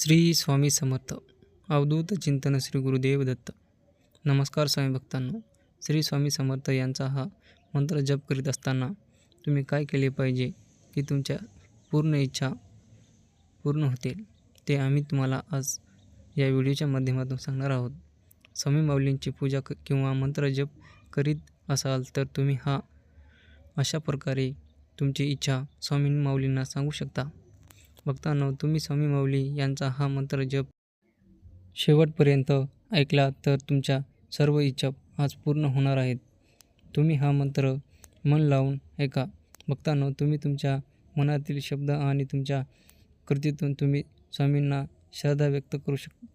श्री स्वामी समर्थ अवधूत चिंतन श्री गुरुदेव दत्त. नमस्कार स्वामी भक्तांनो श्री स्वामी समर्थ यांचा हा मंत्र जप करीत असताना तुम्ही काय केले पाहिजे की तुमच्या पूर्ण इच्छा पूर्ण होतील ते आम्ही तुम्हाला आज या व्हिडिओच्या माध्यमातून सांगणार आहोत. स्वामी माऊलींची पूजा क किंवा मंत्र जप करीत असाल तर तुम्ही हा अशा प्रकारे तुमची इच्छा स्वामी माऊलींना सांगू शकता. भक्तांनो तुम्ही स्वामी माऊली यांचा हा मंत्र जप शेवटपर्यंत ऐकला तर तुमच्या सर्व इच्छा आज पूर्ण होणार आहेत. तुम्ही हा मंत्र मन लावून ऐका. भक्तांनो तुम्ही तुमच्या मनातील शब्द आणि तुमच्या कृतीतून तुम्ही स्वामींना श्रद्धा व्यक्त करू शक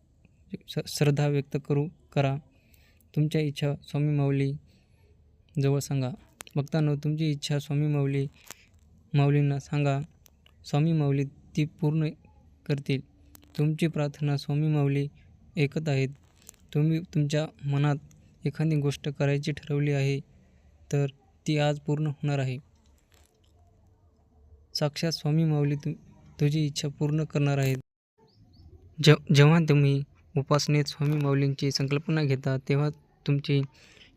श- श्रद्धा व्यक्त करू करा. तुमच्या इच्छा स्वामी माऊली जवळ सांगा. भक्तांनो तुमची इच्छा स्वामी माऊली माऊलींना सांगा. स्वामी माऊली ती पूर्ण करतील. तुमची प्रार्थना स्वामी माऊली ऐकत आहेत. तुम्ही तुमच्या मनात एखादी गोष्ट करायची ठरवली आहे तर ती आज पूर्ण होणार आहे. साक्षात स्वामी माऊली तु तुझी इच्छा पूर्ण करणार आहेत. जे जेव्हा तुम्ही उपासनेत स्वामी माऊलींची संकल्पना घेता तेव्हा तुमची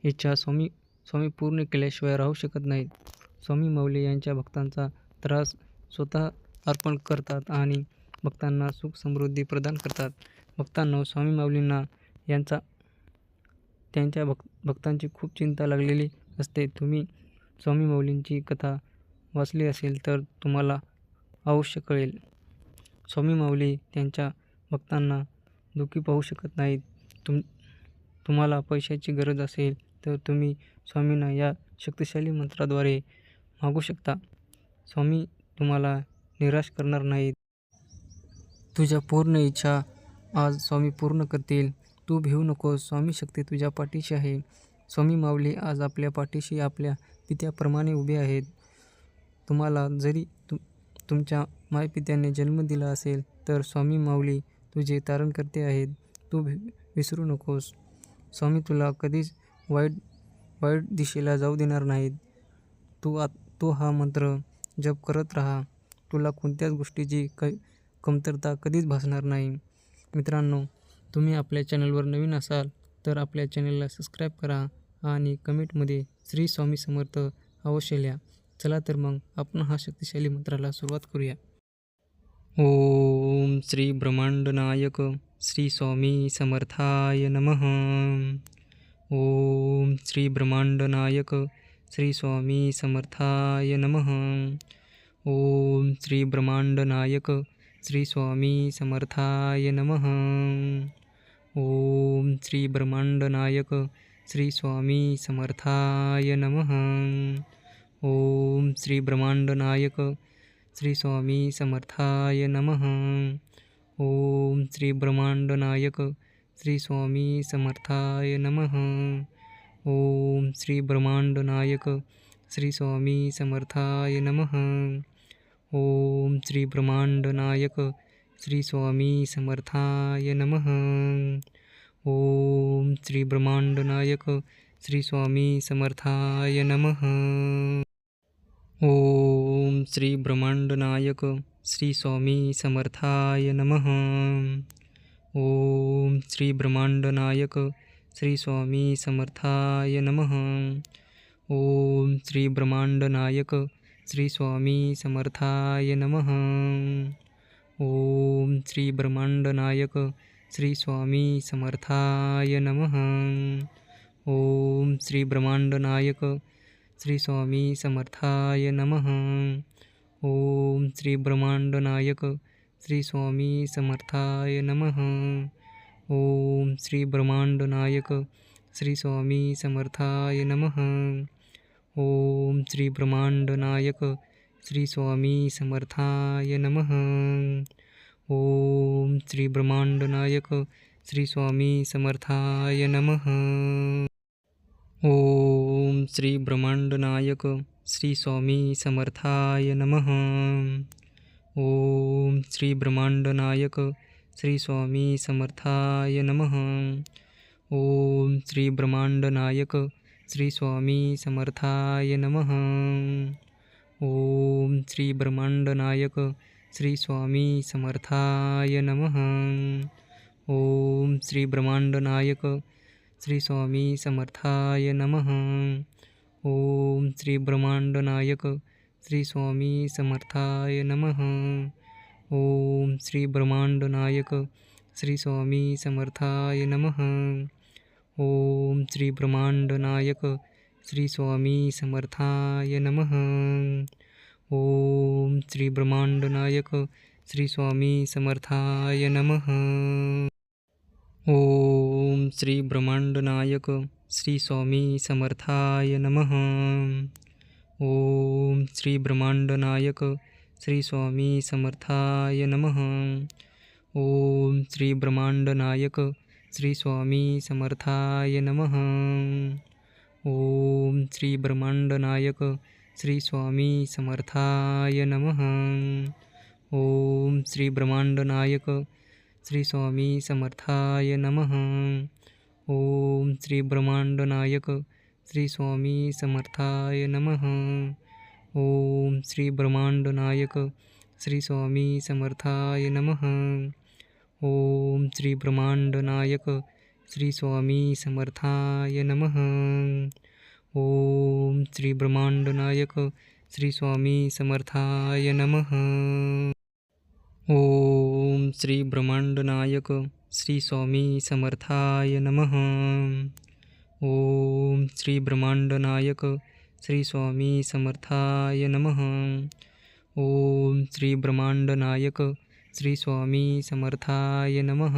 इच्छा स्वामी स्वामी पूर्ण केल्याशिवाय राहू शकत नाहीत. स्वामी माऊली यांच्या भक्तांचा त्रास स्वतः अर्पण करतात आणि भक्तांना सुख समृद्धी प्रदान करतात. भक्तांना स्वामी माऊलींना यांचा त्यांच्या भक् भक्तांची खूप चिंता लागलेली असते. तुम्ही स्वामी माऊलींची कथा वाचली असेल तर तुम्हाला अवश्य कळेल. स्वामी माऊली त्यांच्या भक्तांना दुःखी पाहू शकत नाहीत. तुम तुम्हाला पैशाची गरज असेल तर तुम्ही स्वामींना या शक्तिशाली मंत्राद्वारे मागू शकता. स्वामी तुम्हाला निराश करणार नाहीत. तुझ्या पूर्ण इच्छा आज स्वामी पूर्ण करतील. तू भिवू नकोस स्वामी शक्ती तुझ्या पाठीशी आहे. स्वामी माऊली आज आपल्या पाठीशी आपल्या पित्याप्रमाणे उभे आहेत. तुम्हाला जरी तु तुमच्या मायपित्याने जन्म दिला असेल तर स्वामी माऊली तुझे तारण करते आहेत. तू भि विसरू नकोस. स्वामी तुला कधीच वाईट वाईट दिशेला जाऊ देणार नाहीत. तू आत तू हा मंत्र जप करत राहा. तुला कोणत्याच गोष्टीची क कमतरता कधीच भासणार नाही. मित्रांनो तुम्ही आपल्या चॅनलवर नवीन असाल तर आपल्या चॅनलला सबस्क्राईब करा आणि कमेंटमध्ये श्री स्वामी समर्थ अवश्य लिहा. चला तर मग आपण हा शक्तिशाली मंत्राला सुरुवात करूया. ओम श्री ब्रह्मांडनायक श्री स्वामी समर्थाय नमः. ओम श्री ब्रह्मांडनायक श्री स्वामी समर्थाय नमः. ओम श्री ब्रह्मांडनायक श्री स्वामी समर्थाय नमः। ओम श्री ब्रह्मांडनायक श्री स्वामी समर्थाय नमः। ओम श्री ब्रह्मांडनायक श्री स्वामी समर्थाय नमः। ओम श्री ब्रह्मांडनायक श्री स्वामी समर्थाय नमः। ओम श्री ब्रह्मांडनायक श्री स्वामी समर्थाय नमः। ओम श्री ब्रह्मांडनायक श्री स्वामी समर्थाय नमः। ओम श्री ब्रह्मांडनायक श्री स्वामी समर्थाय नमः। ओम श्री ब्रह्मांडनायक श्री स्वामी समर्थाय नमः। ओम श्री ब्रह्मांडनायक श्री स्वामी समर्थाय नमः। ओम श्री ब्रह्मांडनायक श्री स्वामी समर्थाय नमः. ओम श्री ब्रह्मांडनायक श्री स्वामी समर्थाय नमः. ओम श्री ब्रह्मांडनायक श्री स्वामी समर्थाय नमः. ओम श्री ब्रह्मांडनायक श्री स्वामी समर्थाय नमः. ओम श्री ब्रह्मांडनायक श्री स्वामी समर्थाय नमः. ओम श्री ब्रह्मांडनायक श्री स्वामी समर्थाय नमः। ओम श्री ब्रह्मांडनायक श्री स्वामी समर्थाय नमः। ओम श्री ब्रह्मांडनायक श्री स्वामी समर्थाय नमः। ओम श्री ब्रह्मांडनायक श्री स्वामी समर्थाय नमः। ओम श्री ब्रह्मांडनायक श्री स्वामी समर्थाय नमः। ओम श्री ब्रह्मांडनायक श्री स्वामी समर्थाय नमः। ओम श्री ब्रह्मांड नायक श्री स्वामी समर्थाय नमः। ओम श्री ब्रह्मांड नायक श्री स्वामी समर्थाय नमः। ओम श्री ब्रह्मांड नायक श्री स्वामी समर्थाय नमः। ओम श्री ब्रह्मांड नायक श्री स्वामी समर्थाय नमः। ओम श्री ब्रह्मांड नायक श्री स्वामी समर्थाय नमः। ओम श्री ब्रह्मांड नायक श्री स्वामी समर्थाय नमः। ओम श्री ब्रह्मांड नायक श्री स्वामी समर्थाय नमः। ओम श्री ब्रह्मांड नायक श्री स्वामी समर्थाय नमः। ओम श्री ब्रह्मांड नायक श्री स्वामी समर्थाय नमः। ओम श्री ब्रह्मांड नायक श्री स्वामी समर्थाय नमः। ओम श्री ब्रह्मांड नायक श्री स्वामी समर्थाय नमः। ओम श्री ब्रह्मांड नायक श्री स्वामी समर्थाय नमः। ओम श्री ब्रह्मांड नायक श्री स्वामी समर्थाय नमः। ओम श्री ब्रह्मांड नायक श्री स्वामी समर्थाय नमः। ओम श्री ब्रह्मांड नायक श्री स्वामी समर्थाय नमः। ओम श्री ब्रह्मांड नायक श्री स्वामी समर्थाय नमः। ओम श्री ब्रह्मांड नायक श्री स्वामी समर्थाय नमः।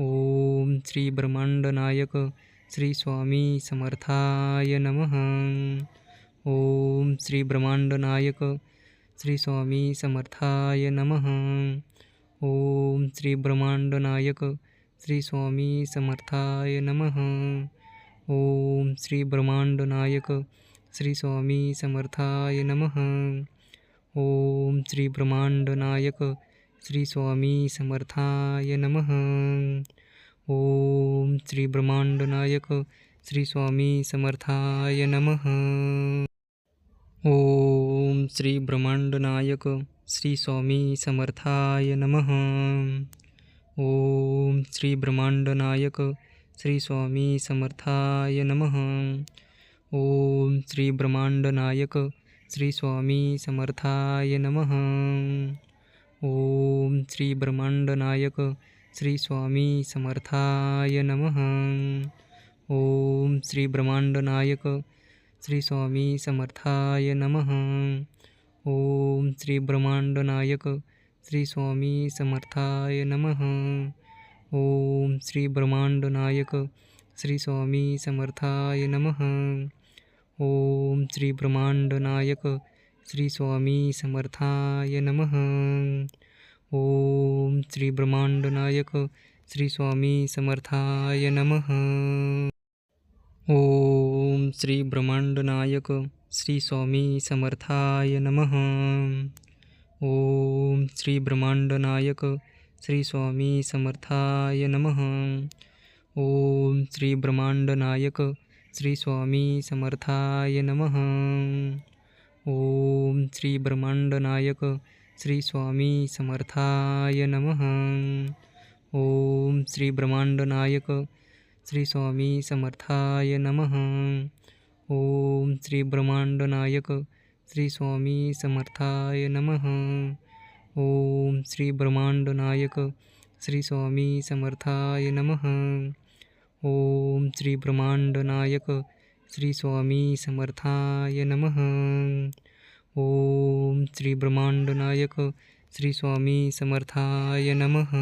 ओम श्री ब्रह्मांड नायक श्री स्वामी समर्थाय नमः। ओम श्री ब्रह्मांड नायक श्री स्वामी समर्थाय नमः। ओम श्री ब्रह्मांड नायक श्री स्वामी समर्थाय नमः। ओम श्री ब्रह्मांड नायक श्री स्वामी समर्थाय नमः। ओम श्री ब्रह्मांड नायक श्री स्वामी समर्थाय नमः। ओम श्री ब्रह्मांड नायक श्री स्वामी समर्थाय नमः। ओम श्री ब्रह्मांड नायक श्री स्वामी समर्थाय नमः। ओम श्री ब्रह्मांड नायक श्री स्वामी समर्थाय नमः। ओम श्री ब्रह्मांड नायक श्री स्वामी समर्थाय नमः। ओम श्री ब्रह्मांड नायक श्री स्वामी समर्थाय नमः। ओम श्री ब्रह्मांड नायक श्री स्वामी समर्थाय नमः। ओम श्री ब्रह्मांड नायक श्री स्वामी समर्थाय नमः। ओम श्री ब्रह्मांड नायक श्री स्वामी समर्थाय नमः। ओम श्री ब्रह्मांड नायक श्री स्वामी समर्थाय नमः। ओम श्री ब्रह्मांड नायक श्री स्वामी समर्थाय नमः। ओम श्री ब्रह्मांड नायक श्री स्वामी समर्थाय नमः। ओम श्री ब्रह्मांड नायक श्री स्वामी समर्थाय नमः। ओम श्री ब्रह्मांड नायक श्री स्वामी समर्थाय नमः। ओम श्री ब्रह्मांड नायक श्री स्वामी समर्थाय नमः। ओम श्री ब्रह्मांड नायक श्री स्वामी समर्थाय नमः। ओम श्री ब्रह्मांड नायक श्री स्वामी समर्थाय नमः। ओम श्री ब्रह्मांड नायक श्री स्वामी समर्थाय नमः। ओम श्री ब्रह्मांड नायक श्री स्वामी समर्थाय नमः। ओम श्री ब्रह्मांड नायक श्री स्वामी समर्थाय नमः।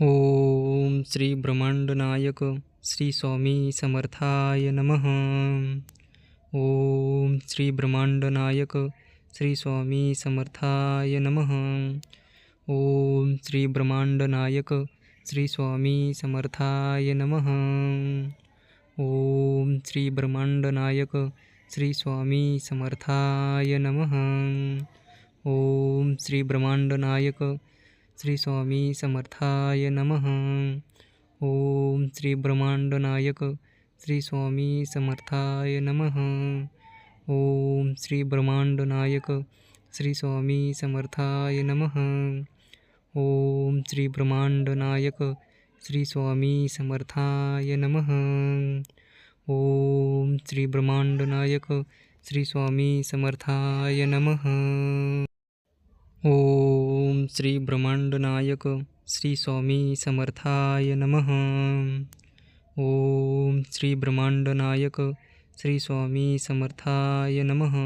ओम श्री ब्रह्मांड नायक श्री स्वामी समर्थाय नमः। ओम श्री ब्रह्मांड नायक श्री स्वामी समर्थाय नमः। ओम श्री ब्रह्मांड नायक श्री स्वामी समर्थाय नमः. ओम श्री ब्रह्मांड नायक श्री स्वामी समर्थाय नमः. ओम श्री ब्रह्मांड नायक श्री स्वामी समर्थाय नमः. ओम श्री ब्रह्मांड नायक श्री स्वामी समर्थाय नमः. ओम श्री ब्रह्मांड नायक श्री स्वामी समर्थाय नमः. ओम श्री ब्रह्मांड नायक श्री स्वामी समर्थाय नमः। ओम श्री ब्रह्मांड नायक श्री स्वामी समर्थाय नमः। ओम श्री ब्रह्मांड नायक श्री स्वामी समर्थाय नमः। ओम श्री ब्रह्मांड नायक श्री स्वामी समर्थाय नमः।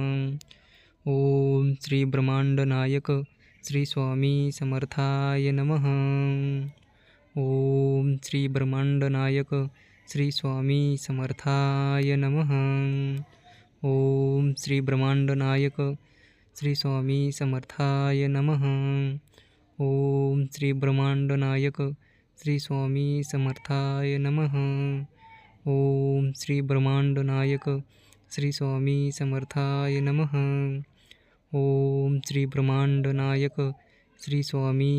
ओम श्री ब्रह्मांड नायक श्री स्वामी समर्थाय नमः. ओम श्री ब्रह्मांड नायक श्री स्वामी समर्थाय नमः. ओम श्री ब्रह्मांड नायक श्री स्वामी समर्थाय नमः. ओम श्री ब्रह्मांड नायक श्री स्वामी समर्थाय नमः. ओम श्री ब्रह्मांड नायक श्री स्वामी समर्थाय नमः. ओम श्री ब्रह्मांड नायक श्री स्वामी